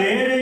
ter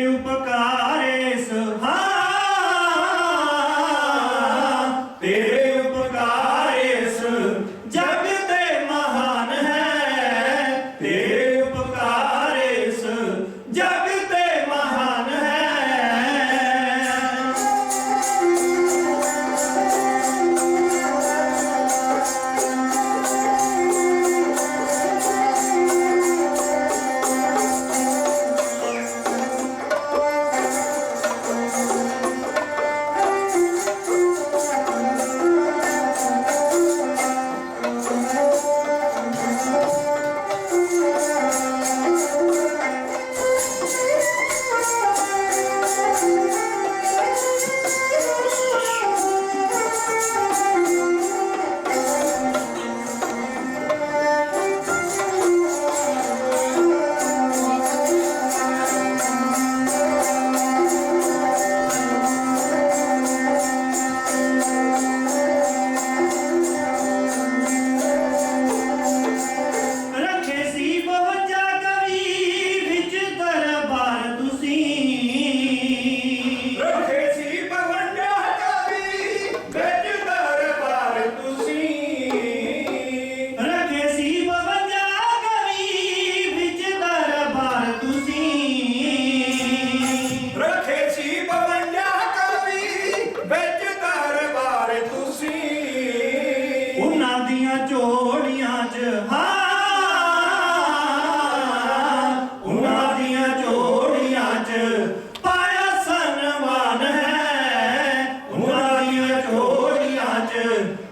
Amen.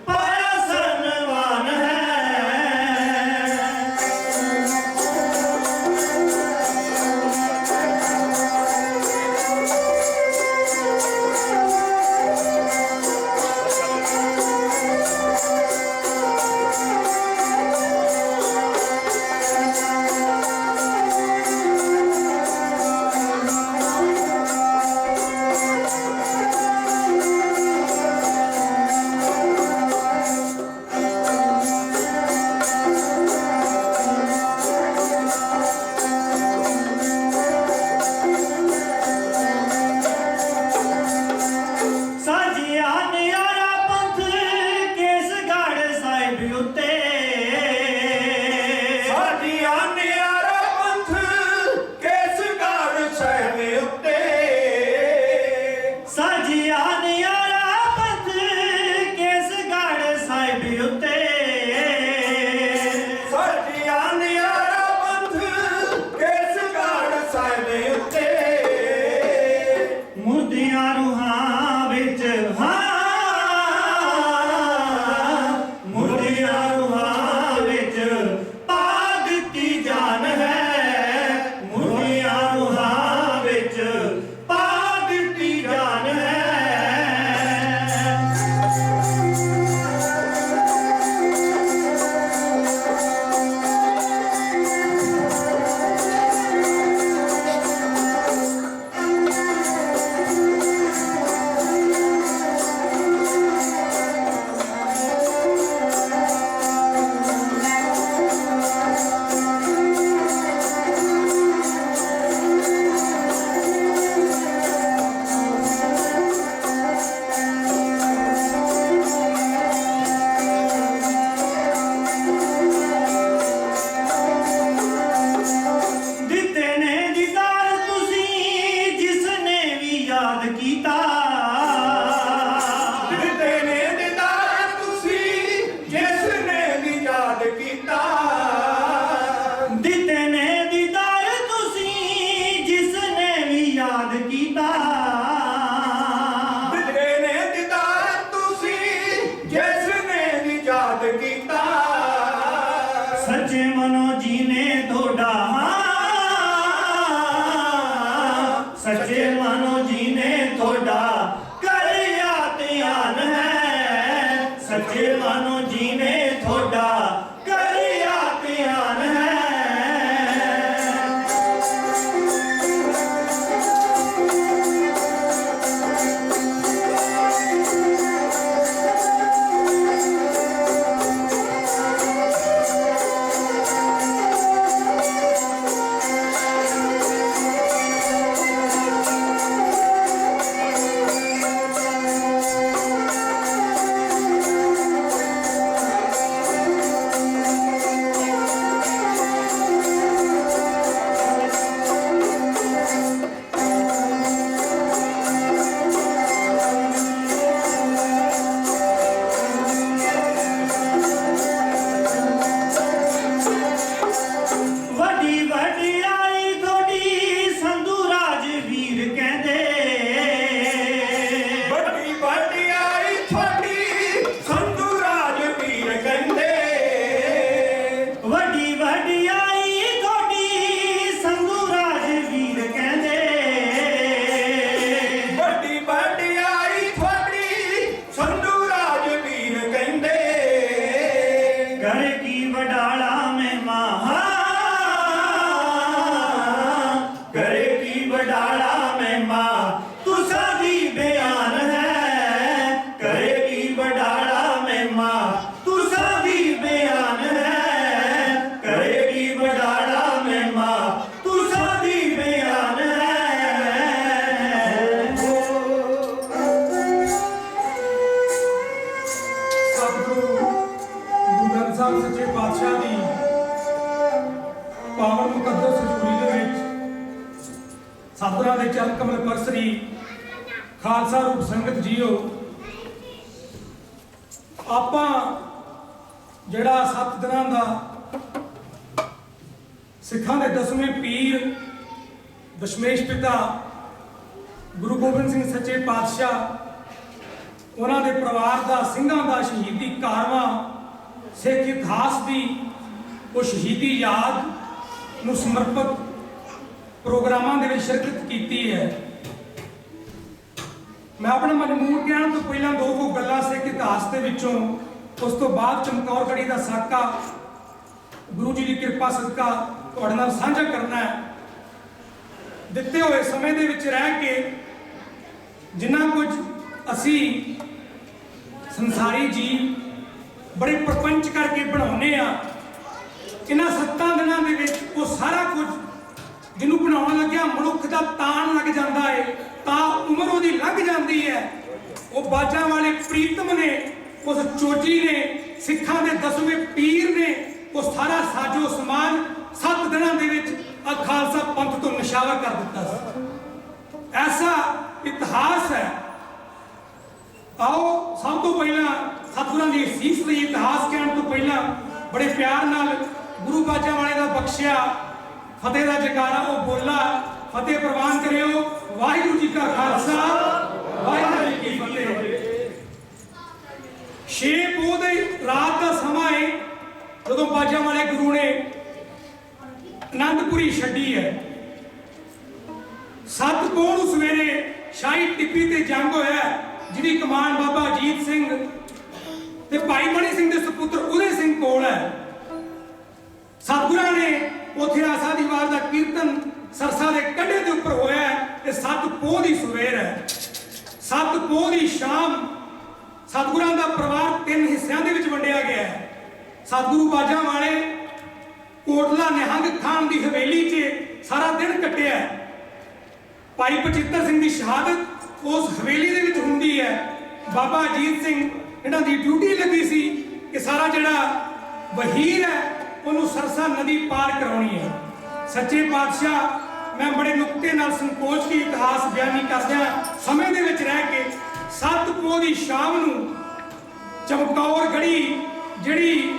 ਹੈ ਦੀ ਪਾਵਨ ਮੁਕੱਦਸ ਹਜ਼ੂਰੀ ਦੇ ਵਿੱਚ ਸਤਿਗੁਰਾਂ ਦੇ ਚਰਨ ਕਮਲ ਪਰਸਰੀ ਖਾਲਸਾ ਰੂਪ ਸੰਗਤ ਜੀਓ, ਆਪਾਂ ਜਿਹੜਾ ਸੱਤ ਦਿਨਾਂ ਦਾ ਸਿੱਖਾਂ ਦੇ ਦਸਵੇਂ ਪੀਰ ਦਸ਼ਮੇਸ਼ ਪਿਤਾ ਗੁਰੂ ਗੋਬਿੰਦ ਸਿੰਘ ਸੱਚੇ ਪਾਤਸ਼ਾਹ, ਉਹਨਾਂ ਦੇ ਪਰਿਵਾਰ ਦਾ ਸਿੰਘਾਂ ਦਾ ਸ਼ਹੀਦੀ ਕਾਰਵਾਂ ਸਿੱਖ ਇਤਿਹਾਸ ਦੀ ਉਹ ਸ਼ਹੀਦੀ ਯਾਦ ਨੂੰ ਸਮਰਪਿਤ ਪ੍ਰੋਗਰਾਮਾਂ ਦੇ ਵਿੱਚ ਸ਼ਿਰਕਤ ਕੀਤੀ ਹੈ। ਮੈਂ ਆਪਣੇ ਮਜਮੂਰ ਗਿਆਨ ਤੋਂ ਪਹਿਲਾਂ ਦੋ ਕੁ ਗੱਲਾਂ ਸਿੱਖ ਇਤਿਹਾਸ ਦੇ ਵਿੱਚੋਂ, ਉਸ ਤੋਂ ਬਾਅਦ ਚਮਕੌਰ ਗੜੀ ਦਾ ਸਾਕਾ ਗੁਰੂ ਜੀ ਦੀ ਕਿਰਪਾ ਸਦਕਾ ਤੁਹਾਡੇ ਨਾਲ ਸਾਂਝਾ ਕਰਨਾ ਹੈ। ਦਿੱਤੇ ਹੋਏ ਸਮੇਂ ਦੇ ਵਿੱਚ ਰਹਿ ਕੇ ਜਿੰਨਾ ਕੁਝ ਅਸੀਂ ਸੰਸਾਰੀ ਜੀਵ ਬੜੇ ਪ੍ਰਪੰਚ ਕਰਕੇ ਬਣਾਉਨੇ ਆ। ਇਹਨਾਂ ਸੱਤਾਂ ਦਿਨਾਂ ਦੇ ਵਿੱਚ ਉਹ ਸਾਰਾ ਕੁਝ ਜਿਹਨੂੰ ਬਣਾਉਣ ਲੱਗਿਆ, ਮਨੁੱਖ ਦਾ ਤਾਣ ਲੱਗ ਜਾਂਦਾ ਏ, ਤਾਂ ਉਮਰ ਉਹਦੀ ਲੱਗ ਜਾਂਦੀ ਹੈ ਉਹ ਬਾਜਾਂ ਵਾਲੇ ਪ੍ਰੀਤਮ ਨੇ, ਉਸ ਚੋਜੀ ਨੇ, ਸਿੱਖਾਂ ਦੇ ਦਸਵੇਂ ਪੀਰ ਨੇ, ਉਹ ਸਾਰਾ ਸਾਜੋ ਸਮਾਨ ਸੱਤ ਦਿਨਾਂ ਦੇ ਵਿੱਚ ਆ ਖਾਲਸਾ ਪੰਥ ਤੋਂ ਨਿਸ਼ਾਵਰ ਕਰ ਦਿੱਤਾ ਸੀ। ਐਸਾ ਇਤਿਹਾਸ ਹੈ। ਆਓ, ਸਭ ਤੋਂ ਪਹਿਲਾਂ ਸਤਿਗੁਰਾਂ ਦੀ ਸੀਸ ਲਈ ਇਤਿਹਾਸ ਕਹਿਣ ਤੋਂ ਪਹਿਲਾਂ ਬੜੇ ਪਿਆਰ ਨਾਲ ਗੁਰੂ ਬਾਜਾ ਵਾਲੇ ਦਾ ਬਖਸ਼ਿਆ ਫਤਿਹ ਦਾ ਜਕਾਰਾ ਉਹ ਬੋਲਾ ਫਤਿਹ ਪ੍ਰਵਾਨ ਕਰਿਓ ਵਾਹਿਗੁਰੂ ਜੀ ਕਾ ਖਾਲਸਾ ਵਾਹਿਗੁਰੂ ਜੀ ਕੀ ਫਤਿਹ। ਛੇ ਪੋਹ ਦੇ ਰਾਤ ਦਾ ਸਮਾਂ ਹੈ ਜਦੋਂ ਬਾਜਾ ਵਾਲੇ ਗੁਰੂ ਨੇ ਅਨੰਦਪੁਰੀ ਛੱਡੀ ਹੈ। ਸੱਤ ਪੋਹ ਨੂੰ ਸਵੇਰੇ ਸ਼ਾਹੀ ਟਿੱਪੀ ਤੇ ਜੰਗ ਹੋਇਆ ਹੈ, ਜਿਹਦੀ ਕਮਾਨ ਬਾਬਾ ਅਜੀਤ ਸਿੰਘ ਤੇ ਭਾਈ ਮਣੀ ਸਿੰਘ ਦੇ ਸੁਪੁੱਤਰ ਉਦੇ ਸਿੰਘ ਕੋਲ ਹੈ। ਸਤਿਗੁਰਾਂ ਨੇ ਉੱਥੇ ਆਸਾ ਦੀ ਵਾਰ ਦਾ ਕੀਰਤਨ ਸਰਸਾ ਦੇ ਕੰਢੇ ਦੇ ਉੱਪਰ ਹੋਇਆ ਤੇ ਸੱਤ ਪੋਹ ਦੀ ਸਵੇਰ ਹੈ। ਸੱਤ ਪੋਹ ਦੀ ਸ਼ਾਮ ਸਤਿਗੁਰਾਂ ਦਾ ਪਰਿਵਾਰ ਤਿੰਨ ਹਿੱਸਿਆਂ ਦੇ ਵਿੱਚ ਵੰਡਿਆ ਗਿਆ ਹੈ। ਸਤਿਗੁਰੂ ਬਾਜਾਂ ਵਾਲੇ ਕੋਟਲਾ ਨਿਹੰਗ ਖਾਨ ਦੀ ਹਵੇਲੀ 'ਚ ਸਾਰਾ ਦਿਨ ਕੱਟਿਆ ਭਾਈ ਪਚਿੱਤਰ ਸਿੰਘ ਦੀ ਸ਼ਹਾਦਤ ਉਸ ਹਵੇਲੀ ਦੇ ਵਿੱਚ ਹੁੰਦੀ ਹੈ। ਬਾਬਾ ਅਜੀਤ ਸਿੰਘ ਇਹਨਾਂ ਦੀ ਡਿਊਟੀ ਲੱਗੀ ਸੀ ਕਿ ਸਾਰਾ ਜਿਹੜਾ ਵਹੀਰ ਹੈ, ਉਹਨੂੰ ਸਰਸਾ ਨਦੀ ਪਾਰ ਕਰਾਉਣੀ ਹੈ। ਸੱਚੇ ਪਾਤਸ਼ਾਹ, ਮੈਂ ਬੜੇ ਨੁਕਤੇ ਨਾਲ ਸੰਕੋਚ ਦੀ ਇਤਿਹਾਸ ਬਿਆਨੀ ਕਰਦਿਆਂ ਸਮੇਂ ਦੇ ਵਿੱਚ ਰਹਿ ਕੇ ਸੱਤ ਪੋਹ ਦੀ ਸ਼ਾਮ ਨੂੰ ਚਮਕੌਰ ਗੜੀ, ਜਿਹੜੀ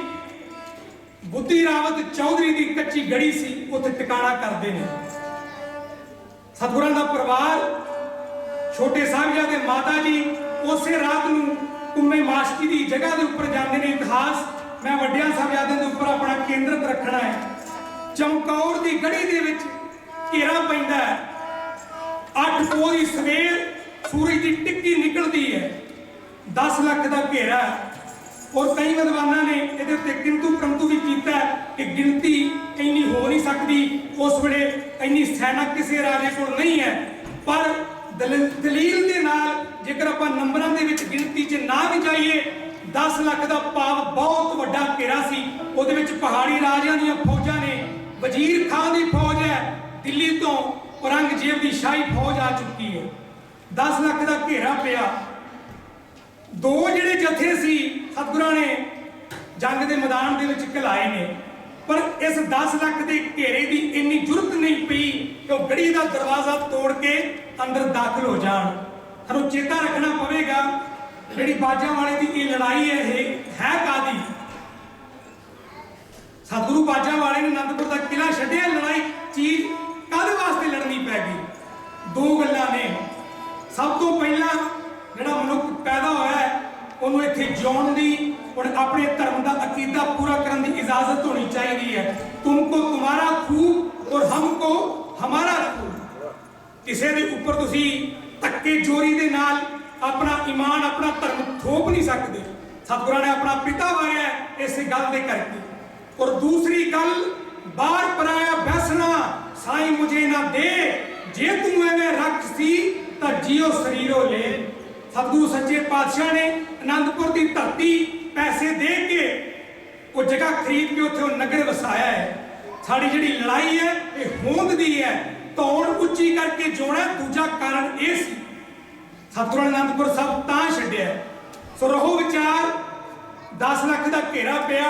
ਬੁੱਧੀ ਰਾਵਤ ਚੌਧਰੀ ਦੀ ਕੱਚੀ ਗੜੀ ਸੀ, ਉੱਥੇ ਟਿਕਾਣਾ ਕਰਦੇ ਨੇ। ਸਤਿਗੁਰਾਂ ਦਾ ਪਰਿਵਾਰ, ਛੋਟੇ ਸਾਹਿਬਜ਼ਾਦੇ ਮਾਤਾ ਜੀ, ਉਸੇ ਰਾਤ ਨੂੰ ਕੁੰਮੇ ਮਾਸ਼ਕੀ ਦੀ ਜਗ੍ਹਾ ਦੇ ਉੱਪਰ ਜਾਂਦੇ ਨੇ ਇਤਿਹਾਸ। ਮੈਂ ਵੱਡਿਆਂ ਸਾਹਿਬਜ਼ਾਦਿਆਂ ਦੇ ਉੱਪਰ ਆਪਣਾ ਕੇਂਦਰਿਤ ਰੱਖਣਾ ਹੈ। ਚਮਕੌਰ ਦੀ ਗੜੀ ਦੇ ਵਿੱਚ ਘੇਰਾ ਪੈਂਦਾ ਹੈ। ਅੱਠ ਪੋਹ ਦੀ ਸਵੇਰ ਸੂਰਜ ਦੀ ਟਿੱਕੀ ਨਿਕਲਦੀ ਹੈ। 10 ਲੱਖ ਦਾ ਘੇਰਾ ਹੈ। ਔਰ ਕਈ ਵਿਦਵਾਨਾਂ ਨੇ ਇਹਦੇ ਉੱਤੇ ਕਿੰਤੂ ਪਰੰਤੂ ਵੀ ਕੀਤਾ ਕਿ ਗਿਣਤੀ ਇੰਨੀ ਹੋ ਨਹੀਂ ਸਕਦੀ। ਉਸ ਵੇਲੇ ਇੰਨੀ ਸੈਨਾ ਕਿਸੇ ਰਾਜੇ ਕੋਲ ਨਹੀਂ ਹੈ। ਪਰ ਦਲ- ਦਲੀਲ ਦੇ ਨਾਲ ਜੇਕਰ ਆਪਾਂ ਨੰਬਰਾਂ ਦੇ ਵਿੱਚ ਗਿਣਤੀ ਨਾ ਵੀ ਜਾਈਏ 10 ਲੱਖ ਦਾ ਭਾਵ ਬਹੁਤ ਵੱਡਾ ਘੇਰਾ ਸੀ। ਉਹਦੇ ਵਿੱਚ ਪਹਾੜੀ ਰਾਜਿਆਂ ਦੀਆਂ ਫੌਜਾਂ ਨੇ। ਵਜ਼ੀਰ ਖਾਨ ਦੀ ਫੌਜ ਹੈ, ਦਿੱਲੀ ਤੋਂ ਔਰੰਗਜ਼ੇਬ ਦੀ ਸ਼ਾਹੀ ਫੌਜ ਆ ਚੁੱਕੀ ਹੈ। 10 ਲੱਖ ਦਾ ਘੇਰਾ ਪਿਆ। ਦੋ ਜਿਹੜੇ ਜਥੇ ਸੀ ਸਤਿਗੁਰਾਂ ਨੇ, ਜੰਗ ਦੇ ਮੈਦਾਨ ਦੇ ਵਿੱਚ ਘਲਾਏ ਨੇ। ਪਰ ਇਸ 10 ਲੱਖ ਦੇ ਘੇਰੇ ਦੀ ਇੰਨੀ ਜ਼ਰੂਰਤ ਨਹੀਂ ਪਈ ਕਿ ਉਹ ਗੜੀ ਦਾ ਦਰਵਾਜ਼ਾ ਤੋੜ ਕੇ ਅੰਦਰ ਦਾਖਲ ਹੋ ਜਾਣ। ਸਾਨੂੰ ਚੇਤਾ ਰੱਖਣਾ ਪਵੇਗਾ ਜਿਹੜੀ ਬਾਜਾਂ ਵਾਲੇ ਦੀ ਇਹ ਲੜਾਈ ਹੈ, ਇਹ ਹੈ ਕਾਦੀ ਸਤਿਗੁਰੂ ਬਾਜਾਂ ਵਾਲੇ ਨੇ ਅਨੰਦਪੁਰ ਦਾ ਕਿਲਾ ਛੱਡਿਆ ਲੜਾਈ ਚੀਜ਼ ਕਾਹਦੇ ਵਾਸਤੇ ਲੜਨੀ ਪੈ ਗਈ? ਦੋ ਗੱਲਾਂ ਨੇ। ਸਭ ਤੋਂ ਪਹਿਲਾਂ ਜਿਹੜਾ ਮਨੁੱਖ ਪੈਦਾ ਹੋਇਆ ਹੈ, ਉਹਨੂੰ ਇੱਥੇ ਜਿਉਣ ਦੀ ਔਰ ਆਪਣੇ ਧਰਮ ਦਾ ਅਕੀਦਾ ਪੂਰਾ ਕਰਨ ਦੀ ਇਜਾਜ਼ਤ ਹੋਣੀ ਚਾਹੀਦੀ ਹੈ। ਤੁਮਕੋ ਤੁਮਾਰਾ ਖੂਬ ਔਰ ਹਮਕੋ ਹਮਾਰਾ ਖੂਬ। ਕਿਸੇ ਦੇ ਉੱਪਰ ਤੁਸੀਂ ਧੱਕੇ ਚੋਰੀ ਦੇ ਨਾਲ ਆਪਣਾ ਈਮਾਨ, ਆਪਣਾ ਧਰਮ ਥੋਪ ਨਹੀਂ ਸਕਦੇ। ਸਤਿਗੁਰਾਂ ਨੇ ਆਪਣਾ ਪਿਤਾ ਵਾਰਿਆ ਇਸ ਗੱਲ ਦੇ ਕਰਕੇ। ਔਰ ਦੂਸਰੀ ਗੱਲ, ਬਾਹਰ ਪਰਾਇਆ ਬੈਸਣਾ, ਸਾਈ ਮੁਝੇ ਨਾ ਦੇ। ਜੇ ਤੂੰ ਐਵੇਂ ਰੱਖ ਸੀ, ਤਾਂ ਜੀਓ ਸਰੀਰੋ ਲੈ। ਸਤਿਗੁਰੂ ਸੱਚੇ ਪਾਤਸ਼ਾਹ ਨੇ ਆਨੰਦਪੁਰ ਦੀ ਧਰਤੀ ਪੈਸੇ ਦੇ ਕੇ ਉਹ ਜਗ੍ਹਾ ਖਰੀਦ ਕੇ ਉੱਥੇ ਉਹ ਨਗਰ ਵਸਾਇਆ ਹੈ। ਸਾਡੀ ਜਿਹੜੀ ਲੜਾਈ ਹੈ, ਇਹ ਹੋਂਦ ਦੀ ਹੈ। ਧੌਣ ਉੱਚੀ ਕਰਕੇ ਜੋਣਾ ਦੂਜਾ ਕਾਰਨ ਇਹ ਸੀ ਸਤਿਗੁਰੂ ਅਨੰਦਪੁਰ ਸਾਹਿਬ ਤਾਂ ਛੱਡਿਆ ਸੋ ਰਹੋ ਵਿਚਾਰ 10 ਲੱਖ ਦਾ ਘੇਰਾ ਪਿਆ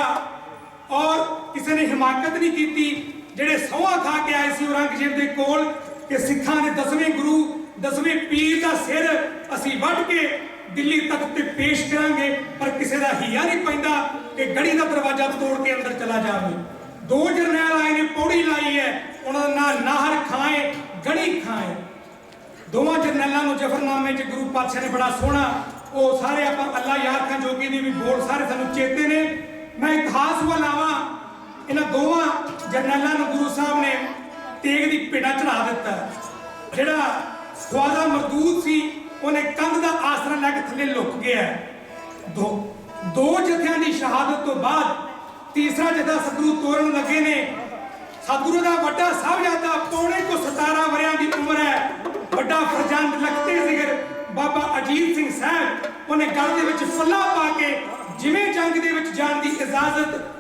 ਔਰ ਕਿਸੇ ਨੇ ਹਿਮਾਕਤ ਨਹੀਂ ਕੀਤੀ, ਜਿਹੜੇ ਸੌਹਾਂ ਖਾ ਕੇ ਆਏ ਸੀ ਔਰੰਗਜ਼ੇਬ ਦੇ ਕੋਲ ਕਿ ਸਿੱਖਾਂ ਦੇ ਦਸਵੇਂ ਗੁਰੂ, ਦਸਵੇਂ ਪੀਰ ਦਾ ਸਿਰ ਅਸੀਂ ਵੱਢ ਕੇ ਦਿੱਲੀ ਤੱਕ ਤੇ ਪੇਸ਼ ਕਰਾਂਗੇ, ਪਰ ਕਿਸੇ ਦਾ ਹੀਆ ਨਹੀਂ ਪੈਂਦਾ ਕਿ ਗੜੀ ਦਾ ਦਰਵਾਜ਼ਾ ਤੋੜ ਕੇ ਅੰਦਰ ਚਲਾ ਜਾਵੇ। ਦੋ ਜਰਨੈਲ ਆਏ ਨੇ, ਪੌੜੀ ਲਾਈ ਹੈ, ਉਹਨਾਂ ਦਾ ਨਾਂ ਨਾਹਰ ਖਾਏ ਗੜੀ ਖਾਏ ਦੋਵਾਂ ਜਰਨੈਲਾਂ ਨੂੰ ਜਫਰਨਾਮੇ 'ਚ ਗੁਰੂ ਪਾਤਸ਼ਾਹ ਨੇ ਬੜਾ ਸੋਹਣਾ, ਉਹ ਸਾਰੇ ਆਪਾਂ ਅੱਲਾ ਯਾਰ ਖਾਂ ਜੋਗੀ ਦੀ ਵੀ ਬੋਲ ਸਾਰੇ ਸਾਨੂੰ ਚੇਤੇ ਨੇ। ਮੈਂ ਇਤਿਹਾਸ ਵੱਲ ਆਵਾਂ ਇਹਨਾਂ ਦੋਵਾਂ ਜਰਨੈਲਾਂ ਨੂੰ ਗੁਰੂ ਸਾਹਿਬ ਨੇ ਤੇਗ ਦੀ ਪੇੜਾ ਚੜਾ ਦਿੱਤਾ। ਜਿਹੜਾ ਖਵਾਜਾ ਮਰਦੂਦ ਸੀ, ਉਹਨੇ ਕੰਧ ਦਾ ਆਸਰਾ ਲੈ ਕੇ ਥੱਲੇ ਲੁਕ ਗਿਆ। ਦੋ ਦੋ ਜਥਿਆਂ ਦੀ ਸ਼ਹਾਦਤ ਤੋਂ ਬਾਅਦ ਤੀਸਰਾ ਜਥਾ ਸਤਿਗੁਰੂ ਤੋਰਨ ਲੱਗੇ ਨੇ। ਸਤਿਗੁਰੂ ਦਾ ਵੱਡਾ ਸਾਹਿਬਜ਼ਾਦਾ ਪੌਣੇ ਕੋ 17 ਵਰਿਆਂ ਦੀ ਉਮਰ ਹੈ। ਵੱਡਾ ਫਰਜ਼ੰਦ ਲਖਤੇ ਜ਼ਿਕਰ ਬਾਬਾ ਅਜੀਤ ਸਿੰਘ ਸਾਹਿਬ, ਉਹਨੇ ਗਲ ਦੇ ਵਿੱਚ ਫੱਲਾ ਪਾ ਕੇ ਜਿਵੇਂ ਜੰਗ ਦੇ ਵਿੱਚ ਜਾਣ ਦੀ ਇਜਾਜ਼ਤ